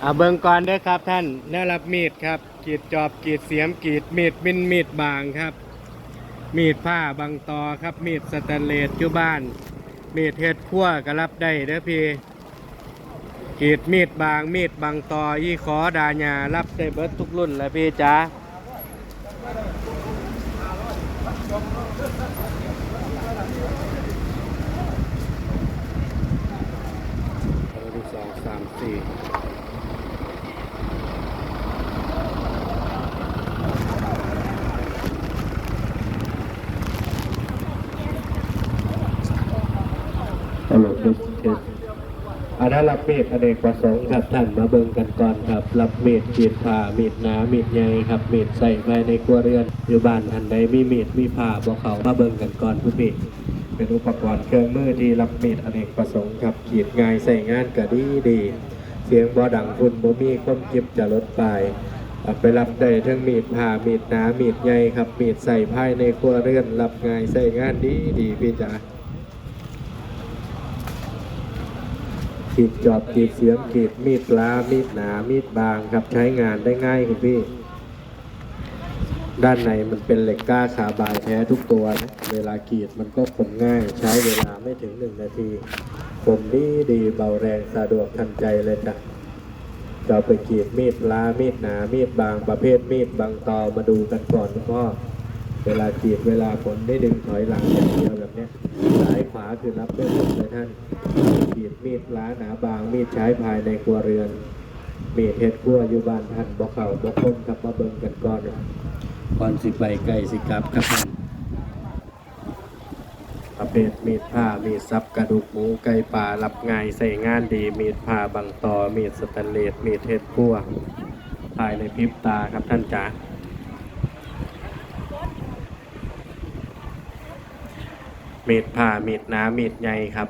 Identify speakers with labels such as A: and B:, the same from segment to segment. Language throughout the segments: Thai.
A: เอาเบิงก่อนเด้อครับท่านแนวรับมีดครับกรีดจอบกรีดเสียมกรีดมีดมินมีดบางครับ มีดผ้าบางตอครับ มีดสแตนเลสอยู่บ้าน มีดเฮ็ดขั้วก็รับได้เด้อพี่กรีดมีดบางมีดบางตอยี่ขอดาญารับได้เบิดทุกรุ่นแหละพี่จ๋าสองสามสี่
B: ลกเทสเทสอันนั้นรับเมดอเนกประสงค์ครับท่านมาเบิ่งกันก่อนครับ รับเมดขีดผ่าเมีดหนามีดใหญ่ครับเมดใส่ภายในครัวเรือนอยู่บ้านท่านใดมีเมดมีผ่าบ่เขามาเบิ่งกันก่อนผู้พี่เป็นอุปกรณ์เครื่องมือที่รับเมดอเนกประสงค์ครับขีดง่ายใส่งานก็ดีดีเสียงบ่ดังฝุ่นบ่มีความเก็บจะลดไปไปรับได้ทั้งมีดผ่ามีดหนามีดใหญ่ครับมีดใส่ภายในครัวเรือนรับง่ายใส่งานดีดีพี่จ๋า ขีดจอบขีดเสียมขีดมีดปลามีดหนา มีดบางครับใช้งานได้ง่ายคุณพี่ ด้านในมันเป็นเหล็กกล้าขาบายแท้ทุกตัวนะเวลากีดมันก็คมง่าย ใช้เวลาไม่ถึงหนึ่งนาทีคมดีดีเบาแรงสะดวกทันใจเลยจ้ะจะไปกีดมีดปลามีดหนา มีดบางประเภทมีดบางตอมาดูกันก่อนพ่อ เวลากรีดเวลาผลได้ดึงถอยหลังอย่างเดียวแบบเนี้ยซ้ายขวาคือรับได้หมดเลยท่านมีดมีดล้าหนาบางมีดใช้ภายในครัวเรือน มีดเฮ็ดครัวอยู่บ้านท่านบ่เข่าบ่คมครับมาเบิ่งกันก่อนก่อนสิไปไก่สิกลับครับท่านประเภทมีดผ้ามีดซับกระดูกหมูไก่ป่ารับง่ายใส่งานดีมีดผ้าบางตอมีดสแตนเลสมีดเฮ็ดครัวภายในพริบตาครับท่านจ๋า มีดผ่ามีดหนามีดใหญ่ครับ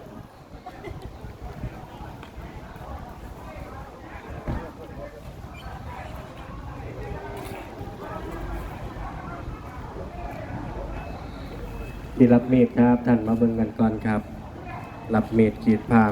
B: ที่รับมีดครับท่านมาเบิ่งกันก่อนครับ รับมีดขีดผ่า